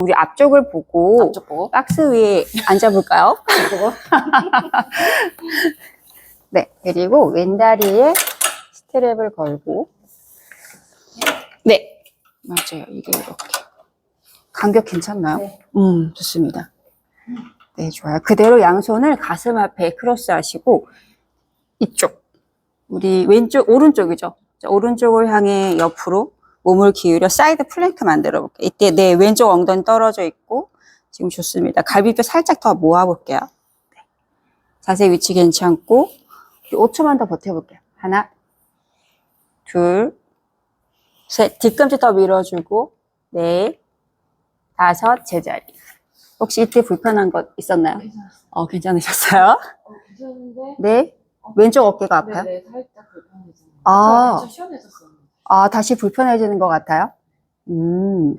우리 앞쪽을 보고 앞쪽 보고. 박스 위에 앉아볼까요? 보고. 네, 그리고 왼다리에 스트랩을 걸고. 네, 맞아요. 이게 이렇게. 간격 괜찮나요? 네. 음, 좋습니다. 네, 좋아요. 그대로 양손을 가슴 앞에 크로스 하시고, 이쪽. 우리 왼쪽, 오른쪽이죠. 자, 오른쪽을 향해 옆으로 몸을 기울여 사이드 플랭크 만들어 볼게요. 이때 내 왼쪽 엉덩이 떨어져 있고, 지금 좋습니다. 갈비뼈 살짝 더 모아 볼게요. 네. 자세 위치 괜찮고, 5초만 더 버텨볼게요. 하나, 둘, 셋. 뒤꿈치 더 밀어주고, 넷, 다섯, 제자리. 혹시 이때 불편한 것 있었나요? 괜찮았어요. 어, 괜찮으셨어요? 어, 괜찮은데. 네. 왼쪽 어깨가 아파요? 네네, 살짝 불편해지는. 아. 좀 시원해졌어요. 아, 다시 불편해지는 것 같아요? 음?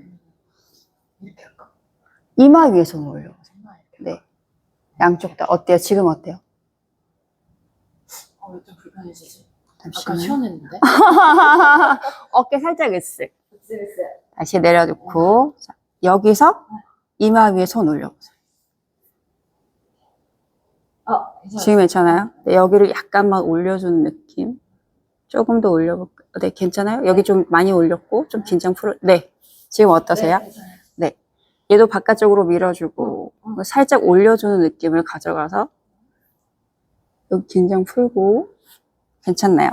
이마 위에 손 올려. 네. 양쪽 다. 어때요? 지금 어때요? 어, 왜좀 불편해지지? 시원했는데. 어깨 살짝 으쓱. 다시 내려놓고, 자, 여기서 이마 위에 손 올려보세요. 아, 괜찮아요. 지금 괜찮아요? 네, 여기를 약간만 올려주는 느낌. 조금 더 올려볼까요? 네, 괜찮아요? 여기 좀 많이 올렸고, 좀 긴장 풀어, 네. 지금 어떠세요? 네, 괜찮아요. 얘도 바깥쪽으로 밀어주고, 응, 응. 살짝 올려주는 느낌을 가져가서, 여기 긴장 풀고, 괜찮나요?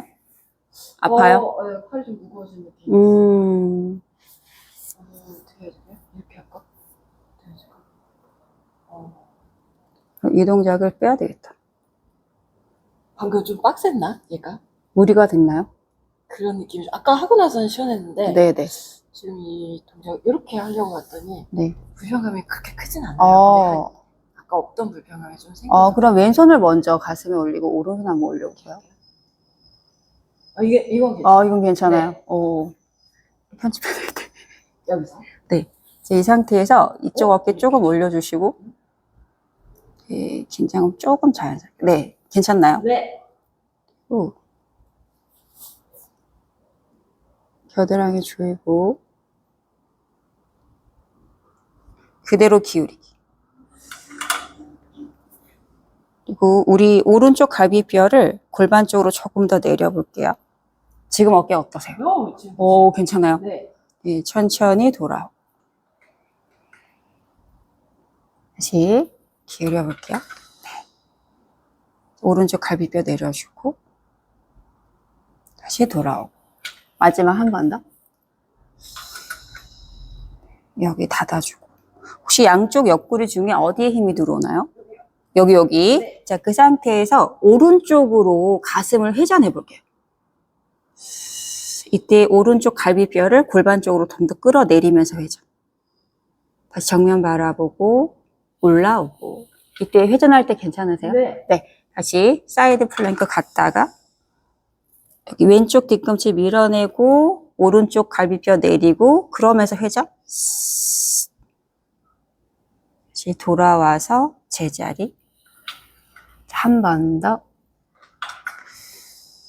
아파요? 어, 네, 팔이 좀 무거워진 느낌. 음, 어, 어떻게 해야 되냐? 이렇게 할까? 어떻게 해야 될까? 어. 이 동작을 빼야 되겠다. 방금 좀 빡셌나? 얘가? 무리가 됐나요? 그런 느낌이 아까 하고 나서는 시원했는데 네네. 지금 이 동작 이렇게 하려고 했더니 네. 불편감이 그렇게 크진 않아요. 어, 근데 아까 없던 불편감이 좀 생겨. 어, 그럼 왼손을 먼저 가슴에 올리고, 오른손 한번 올려볼게요. 아, 이게 이건 괜찮아. 아, 이건 괜찮아요. 네. 오. 편집해야 될 때. 여기서. 이제 이 상태에서 이쪽 어? 어깨 조금 올려주시고, 네, 긴장은 조금 자연스럽게. 네, 괜찮나요? 네. 후. 겨드랑이 조이고, 그대로 기울이기. 그리고 우리 오른쪽 갈비뼈를 골반 쪽으로 조금 더 내려 볼게요. 지금 어깨 어떠세요? 어, 지금. 오, 괜찮아요. 네. 예, 천천히 돌아오. 다시 기울여 볼게요. 네. 오른쪽 갈비뼈 내려주고 다시 돌아오고 마지막 한 번 더. 여기 닫아주고 혹시 양쪽 옆구리 중에 어디에 힘이 들어오나요? 여기 여기. 네. 자, 그 상태에서 오른쪽으로 가슴을 회전해 볼게요. 이때 오른쪽 갈비뼈를 골반 쪽으로 좀 더 끌어내리면서 회전. 다시 정면 바라보고 올라오고. 이때 회전할 때 괜찮으세요? 네. 다시 사이드 플랭크 갔다가 여기 왼쪽 뒤꿈치 밀어내고 오른쪽 갈비뼈 내리고 그러면서 회전. 다시 돌아와서 제자리. 한 번 더.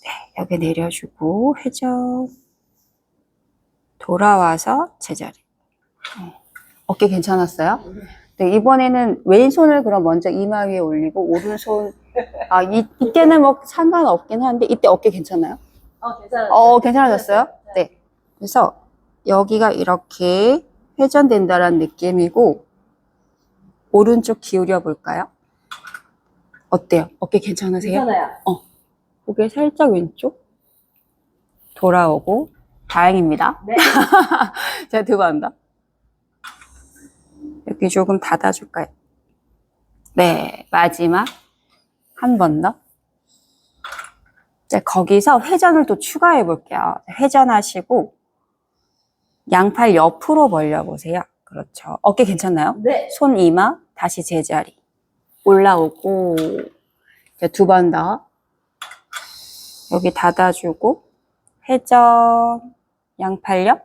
네, 여기 내려주고 회전. 돌아와서 제자리. 네. 어깨 괜찮았어요? 네, 이번에는 왼손을 그럼 먼저 이마 위에 올리고 오른손 아 이, 이때는 뭐 상관없긴 한데 이때 어깨 괜찮아요? 어, 괜찮아요. 어 괜찮아졌어요? 네. 그래서 여기가 이렇게 회전된다는 느낌이고 오른쪽 기울여 볼까요? 어때요? 어깨 괜찮으세요? 괜찮아요. 고개 살짝 왼쪽 돌아오고 다행입니다. 네. 제가 두번 더. 여기 조금 닫아줄까요? 네, 마지막 한 번 더. 이제 거기서 회전을 또 추가해 볼게요. 회전하시고 양팔 옆으로 벌려 보세요. 그렇죠. 어깨 괜찮나요? 네. 손 이마 다시 제자리 올라오고 두 번 더 여기 닫아주고 회전 양팔 옆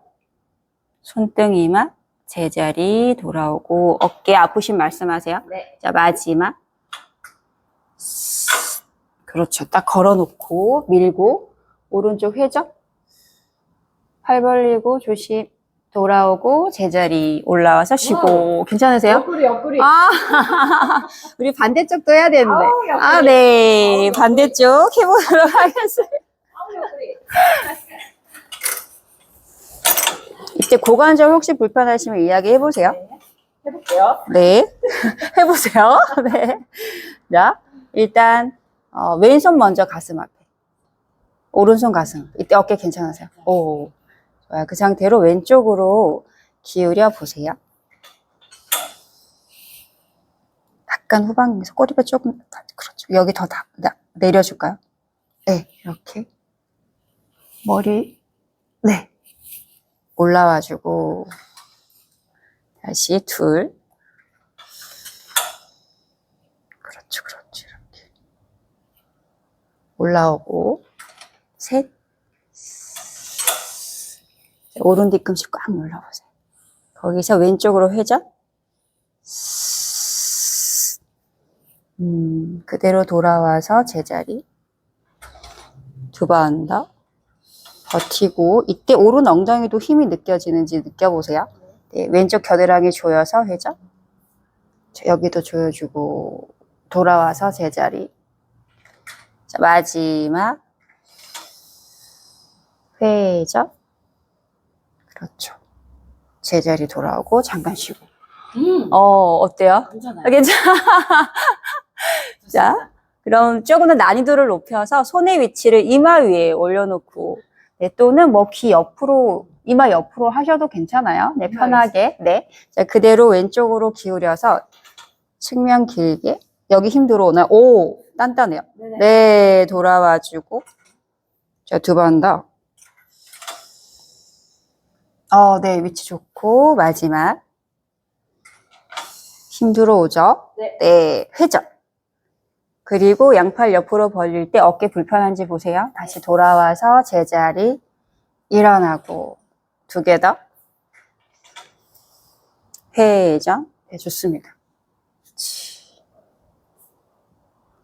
손등 이마 제자리 돌아오고 어깨 아프신 말씀하세요. 네. 자 마지막 그렇죠. 딱 걸어놓고 밀고 오른쪽 회전 팔 벌리고 조심 돌아오고 제자리 올라와서 쉬고 괜찮으세요? 옆구리 옆구리. 아, 우리 반대쪽도 해야 되는데. 아우, 옆구리. 아, 네. 반대쪽 해보도록 하겠습니다. 아우 옆구리. 이때 고관절 혹시 불편하시면 이야기 해 보세요. 네. 해볼게요. 네. 해보세요. 네. 자, 일단, 어, 왼손 먼저 가슴 앞에. 오른손 가슴. 이때 어깨 괜찮으세요? 오. 좋아요. 그 상태로 왼쪽으로 기울여 보세요. 약간 후방에서 꼬리뼈 조금, 그렇죠. 여기 더 나, 나- 내려줄까요? 네, 이렇게. 머리, 네. 올라와주고, 다시 둘. 그렇죠, 그렇죠. 올라오고, 셋. 오른 뒤꿈치 꽉 눌러보세요. 거기서 왼쪽으로 회전. 음, 그대로 돌아와서 제자리. 두 번 더. 버티고, 이때 오른 엉덩이도 힘이 느껴지는지 느껴보세요. 네, 왼쪽 겨드랑이 조여서 회전. 자, 여기도 조여주고, 돌아와서 제자리. 자, 마지막. 회전. 그렇죠. 제자리 돌아오고, 잠깐 쉬고. 음. 어, 어때요? 괜찮아요. 아, 괜찮아. 자, 그럼 조금 더 난이도를 높여서 손의 위치를 이마 위에 올려놓고, 네, 또는 뭐 귀 옆으로, 이마 옆으로 하셔도 괜찮아요. 네, 편하게. 네. 자, 그대로 왼쪽으로 기울여서 측면 길게. 여기 힘 들어오나요? 오, 단단해요. 네네. 네, 돌아와주고. 자, 두번 더. 어, 네, 위치 좋고, 마지막. 힘 들어오죠? 네. 네, 회전. 그리고 양팔 옆으로 벌릴 때 어깨 불편한지 보세요. 다시 돌아와서 제자리, 일어나고, 두 개 더. 회전. 네, 좋습니다.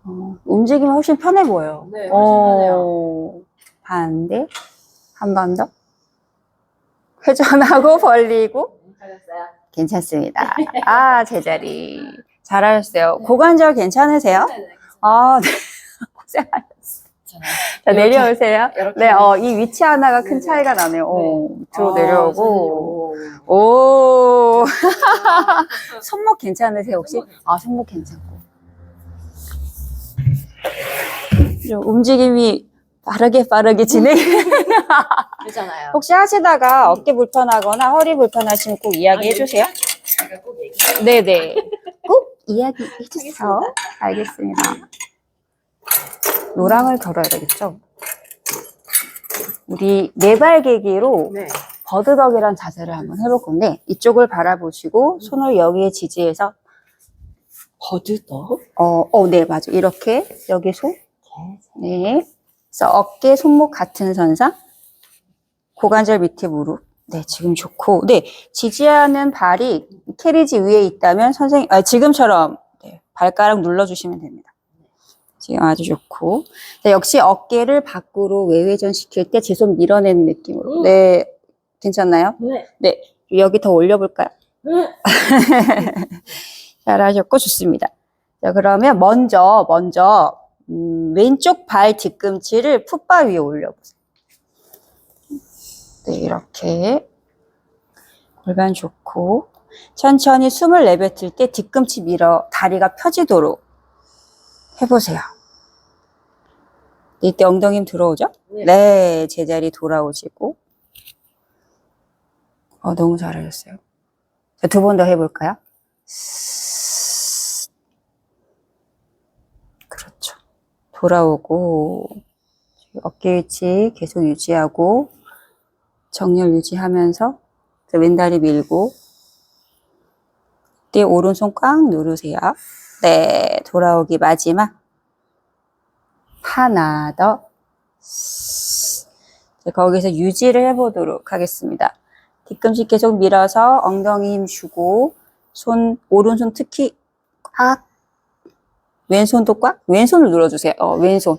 어, 움직이면 훨씬 편해 보여요. 네, 훨씬 편해요. 반대. 한 번 더. 회전하고 벌리고. 잘했어요. 괜찮습니다. 아, 제자리. 잘하셨어요. 고관절 괜찮으세요? 네네. 아, 네. 고생하셨어요. 괜찮아요. 자, 내려오세요. 이렇게. 네, 어, 이 위치 하나가 큰. 차이가 나네요. 어, 밑으로 아, 내려오고. 오. 오. 손목 괜찮으세요, 혹시? 아, 손목 괜찮고. 좀 움직임이 빠르게 빠르게 진행. 괜찮아요. 혹시 하시다가 어깨 불편하거나 허리 불편하시면 꼭 이야기해 주세요. 제가 꼭 얘기해요. 네네. 꼭 이야기해 주세요. 알겠습니다. 알겠습니다. 노랑을 걸어야 되겠죠? 우리 네발개기로 네. 버드덕이란 자세를 한번 해볼 건데 이쪽을 바라보시고 손을 여기에 지지해서 버드덕? 어, 어, 네, 맞아. 이렇게 여기 손. 네. 그래서 어깨, 손목 같은 선상. 고관절 밑에 무릎. 네, 지금 좋고. 네, 지지하는 발이 캐리지 위에 있다면 선생님, 아, 지금처럼 네, 발가락 눌러주시면 됩니다. 지금 아주 좋고. 자, 역시 어깨를 밖으로 외회전 시킬 때 제 손 밀어내는 느낌으로. 음. 네, 괜찮나요? 네. 네, 여기 더 올려볼까요? 네. 잘하셨고 좋습니다. 자, 그러면 먼저 먼저 음, 왼쪽 발 뒤꿈치를 풋바 위에 올려보세요. 네, 이렇게 골반 좋고 천천히 숨을 내뱉을 때 뒤꿈치 밀어 다리가 펴지도록 해보세요. 이때 엉덩이 힘 들어오죠? 네. 네, 제자리 돌아오시고. 어, 너무 잘하셨어요. 두 번 더 해볼까요? 스스스. 그렇죠. 돌아오고, 어깨 위치 계속 유지하고, 정렬 유지하면서, 왼다리 밀고, 때 오른손 꽉 누르세요. 네, 돌아오기 마지막. 하나 더. 자, 거기서 유지를 해보도록 하겠습니다. 뒤꿈치 계속 밀어서 엉덩이 힘 주고 손 오른손 특히 꽉 왼손도 꽉 왼손을 눌러주세요. 어, 왼손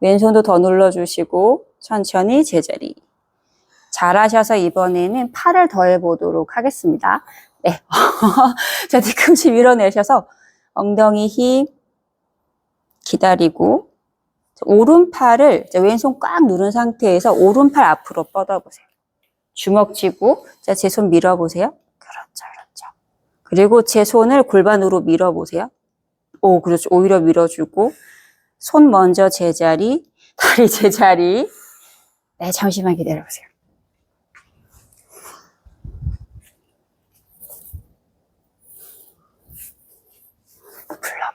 왼손도 더 눌러주시고 천천히 제자리 잘하셔서 이번에는 팔을 더해 보도록 하겠습니다. 네. 자, 뒤꿈치 밀어내셔서 엉덩이 힘 기다리고 오른팔을 왼손 꽉 누른 상태에서 오른팔 앞으로 뻗어보세요. 주먹 쥐고 제 손 밀어보세요. 그렇죠, 그렇죠. 그리고 제 손을 골반으로 밀어보세요. 오, 그렇죠. 오히려 밀어주고 손 먼저 제자리, 다리 제자리. 네, 잠시만 기다려보세요. 블럭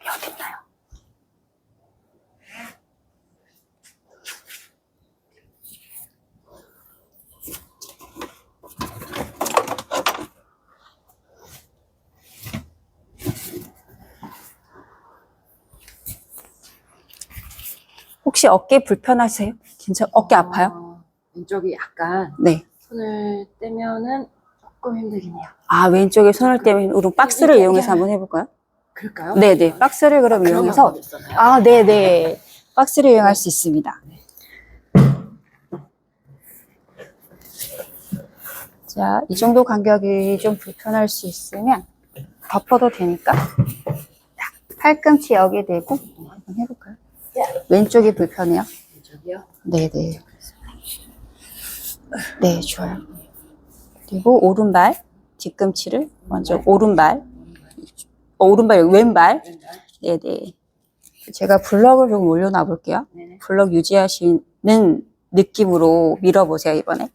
혹시 어깨 불편하세요? 괜찮, 어깨 아파요? 어, 왼쪽이 약간 네. 손을 떼면은 조금 힘들긴 해요. 아, 왼쪽에 손을 떼면 우리 박스를 이게- 이용해서 한번 해볼까요? 그럴까요? 네네. 박스를 그럼 그런 이용해서. 방법이 있었나요? 아, 네네. 박스를 이용할 수 있습니다. 자, 이 정도 간격이 좀 불편할 수 있으면 덮어도 되니까 딱 팔꿈치 여기 대고 한번 해볼까요? 왼쪽이 불편해요? 왼쪽이요? 네네. 네, 좋아요. 그리고 오른발, 뒤꿈치를 먼저 오른발, 어, 오른발, 여기 왼발. 네네. 제가 블럭을 좀 올려놔 볼게요. 네네. 블럭 유지하시는 느낌으로 밀어보세요, 이번에.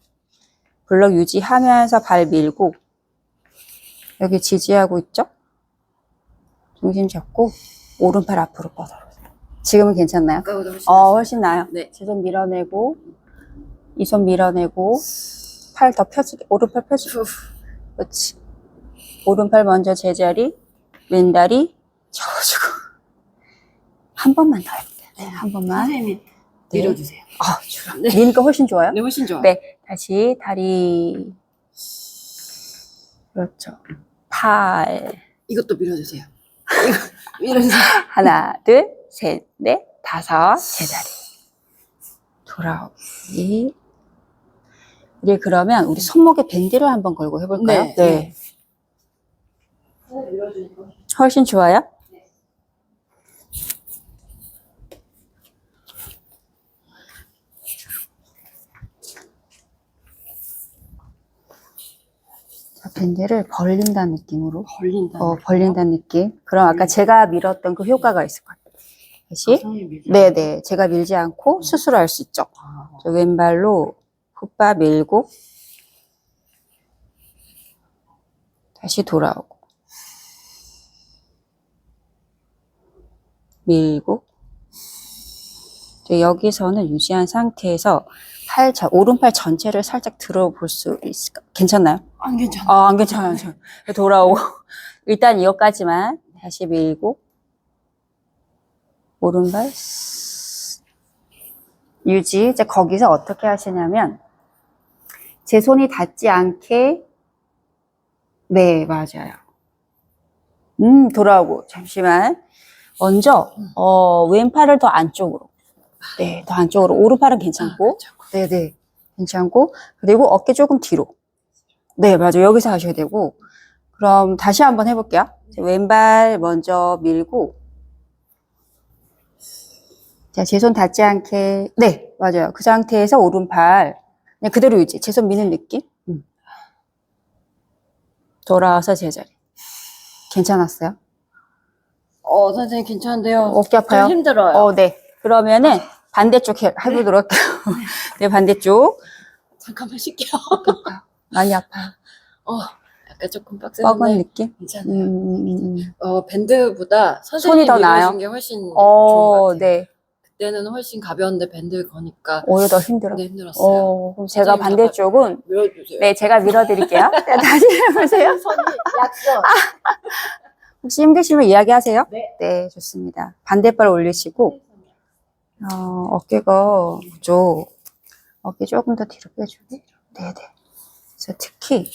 블럭 유지하면서 발 밀고, 여기 지지하고 있죠? 중심 잡고, 오른팔 앞으로 뻗어보세요. 지금은 괜찮나요? 아까보다 훨씬 어, 훨씬 나아요. 네. 제손 밀어내고, 이 손 밀어내고, 팔 더 펴지게, 오른팔. 후. 그렇지. 오른팔 먼저 제자리, 왼다리 접어주고. 한 번만 더 해볼게요. 네, 한 번만. 선생님이 네. 밀어주세요. 아, 좋아. 미니까 훨씬 좋아요. 네, 훨씬 좋아. 네, 다시 다리. 그렇죠. 팔. 이것도 밀어주세요. 이거 밀어주세요. 하나, 둘, 셋, 넷, 다섯, 제자리. 돌아오기. 우리 그러면 우리 손목에 밴드를 한번 걸고 해볼까요? 네. 밀어주니까. 훨씬 좋아요? 자, 밴드를 벌린다는 느낌으로. 걸린다. 어, 벌린다는 느낌. 그럼 아까 제가 밀었던 그 효과가 있을 거예요. 다시. 네네. 제가 밀지 않고 스스로 할 수 있죠. 아, 저 왼발로 훅바 밀고 다시 돌아오고 밀고 여기서는 유지한 상태에서 팔, 자, 오른팔 전체를 살짝 들어볼 수 있을까? 괜찮나요? 안 괜찮아. 아, 안 괜찮아요. 안 괜찮아요. 돌아오고. 일단 이것까지만 다시 밀고. 오른발. 유지. 이제 거기서 어떻게 하시냐면, 제 손이 닿지 않게, 네, 맞아요. 음, 돌아오고. 잠시만. 먼저, 어, 왼팔을 더 안쪽으로. 네, 더 안쪽으로. 오른팔은 괜찮고. 네네. 괜찮고. 그리고 어깨 조금 뒤로. 네, 맞아요. 여기서 하셔야 되고. 그럼 다시 한번 해볼게요. 자, 왼발 먼저 밀고. 자, 제 손 닿지 않게. 네, 맞아요. 그 상태에서 오른팔. 그냥 그대로 유지. 제 손 미는 느낌. 음. 돌아와서 제자리. 괜찮았어요? 어, 선생님 괜찮은데요. 어깨 아파요? 좀 힘들어요. 어, 네. 그러면은 반대쪽 해, 해보도록 할게요. 네, 반대쪽. 잠깐만 쉴게요. 많이 아파요. 어, 약간 조금 뻐근 빡센데 느낌? 괜찮아요. 음, 음, 음. 어, 밴드보다 손이 선생님이 더 나아요? 밀어준 게 훨씬 좋은 것 어, 같아요. 네. 그때는 훨씬 가벼운데 밴드 거니까 오히려 더 힘들어. 네, 힘들었어요. 어, 그럼 제가 선생님 반대쪽은 밀어주세요. 네, 제가 밀어드릴게요. 네, 다시 해보세요. 손이 약속. 혹시 힘드시면 이야기하세요. 네. 좋습니다. 반대발 올리시고, 어, 어깨가, 그죠. 어깨 조금 더 뒤로 빼주고. 네네. 그래서 특히,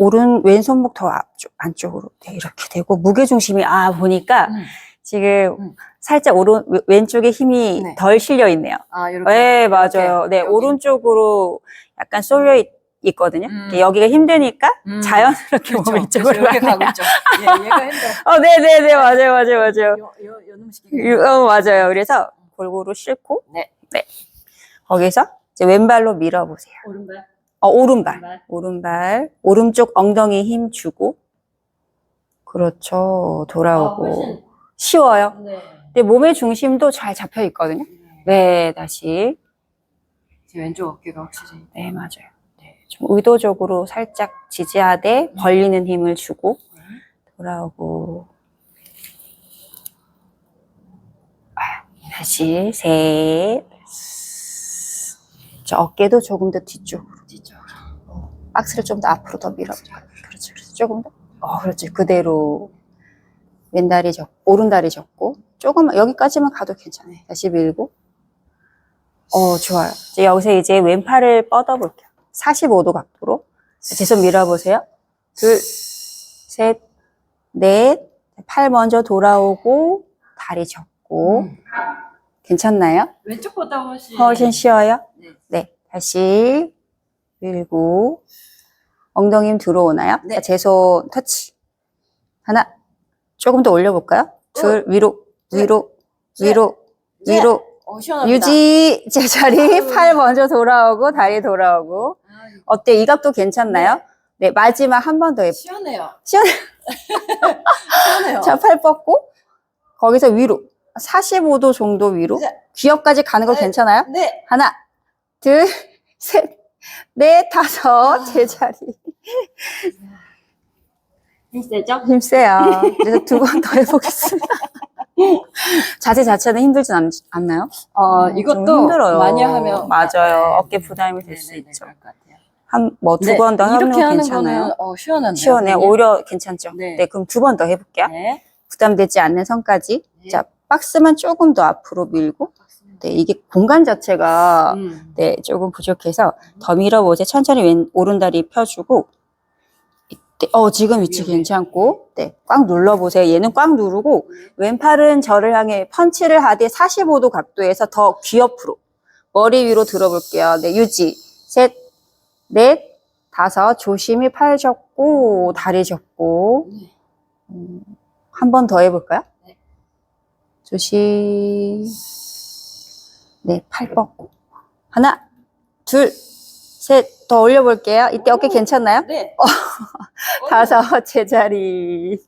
오른, 왼손목 더 앞쪽, 안쪽으로. 네, 이렇게 되고, 무게 중심이, 아, 보니까, 음. 지금 음. 살짝 오른, 왼쪽에 힘이 네. 덜 실려 있네요. 아, 이렇게. 네, 맞아요. 이렇게, 네, 여기. 오른쪽으로 약간 쏠려 있, 있거든요. 음. 여기가 힘드니까 음. 자연스럽게 몸이 이쪽으로 이렇게 가네요. 가고 있죠. 예, 얘가 힘들어. 어, 네 네 네, 맞아요, 맞아요, 맞아요. 요, 요, 요 놈식. 유- 어, 맞아요. 그래서 골고루 싣고, 네. 거기서 이제 왼발로 밀어보세요. 오른발. 어, 오른발. 오른발. 오른발. 오른쪽 엉덩이 힘 주고. 그렇죠. 돌아오고. 아, 훨씬. 쉬워요. 네. 근데 몸의 중심도 잘 잡혀 있거든요. 네, 다시. 제 왼쪽 어깨가 확실히. 네, 맞아요. 네, 좀 의도적으로 살짝 지지하되 벌리는 힘을 주고 돌아오고. 아, 다시 셋. 저 어깨도 조금 더 뒤쪽으로. 뒤쪽으로. 박스를 좀 더 앞으로 더 밀어볼까요? 그렇죠. 그렇죠. 조금 더. 어, 그렇지. 그대로. 왼다리 접, 오른다리 접고. 조금, 여기까지만 가도 괜찮아요. 다시 밀고. 어, 좋아요. 이제 여기서 이제 왼팔을 뻗어 볼게요. 45도 각도로. 제 손 밀어보세요. 둘, 셋, 넷. 팔 먼저 돌아오고, 다리 접고. 음. 괜찮나요? 왼쪽보다 훨씬. 훨씬 쉬워요? 네. 네. 다시 밀고 엉덩이 힘 들어오나요? 네. 제 손 터치. 하나. 조금 더 올려볼까요? 둘, 위로, 위로, 셋. 위로, 넷. 위로. 어, 시원합니다. 유지. 제자리. 팔 먼저 돌아오고, 다리 돌아오고. 어때? 이 각도 괜찮나요? 네. 마지막 한 번 더 해볼게요. 시원해요. 시원해. 시원해요. 자, 팔 뻗고, 거기서 위로. 45도 정도 위로. 네. 귀엽까지 가는 거 네. 괜찮아요? 네. 하나, 둘, 셋, 넷, 다섯, 아. 제자리. 힘세죠? 힘세요. 그래서 두 번 더 해보겠습니다. 자세 자체는 힘들진 않, 않나요? 어, 좀 이것도 힘들어요. 많이 하면. 맞아요. 네. 어깨 부담이 될 수 있죠. 한, 뭐, 두 네, 번더 하면 괜찮아요. 거는 어, 시원한데요. 시원해. 오히려 괜찮죠? 네. 네. 그럼 두 번 더 해볼게요. 네. 부담되지 않는 선까지. 네. 자, 박스만 조금 더 앞으로 밀고. 네, 이게 공간 자체가 음. 네, 조금 부족해서 더 밀어보세요. 천천히 왼, 오른 다리 펴주고. 이때, 어, 지금 위치. 괜찮고. 네, 꽉 눌러보세요. 얘는 꽉 누르고, 왼팔은 저를 향해 펀치를 하되 45도 각도에서 더 귀 옆으로. 머리 위로 들어볼게요. 네, 유지. 셋, 넷, 다섯. 조심히 팔 접고, 다리 접고. 네. 한번 더 해볼까요? 네. 조심. 네, 팔 뻗고. 하나, 둘, 셋. 더 올려볼게요. 이때 어깨 괜찮나요? 네. 다섯, 제자리.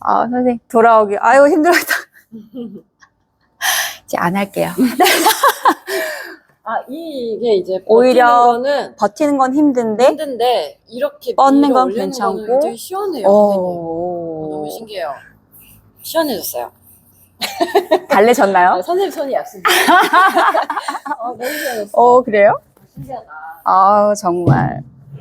아, 선생님, 돌아오기. 아유, 힘들었다. 이제 안 할게요. 아, 이게 이제 오히려 버티는 거는 버티는 건 힘든데, 힘든데 이렇게 뻗는 밀어 건 올리는 괜찮고. 거는 굉장히 시원해요. 선생님. 어, 오, 너무 신기해요. 시원해졌어요. 달래졌나요? 아, 선생님 손이 얇습니다. 어, 너무 시원했어. 어, 그래요? 신기하다. 아 정말.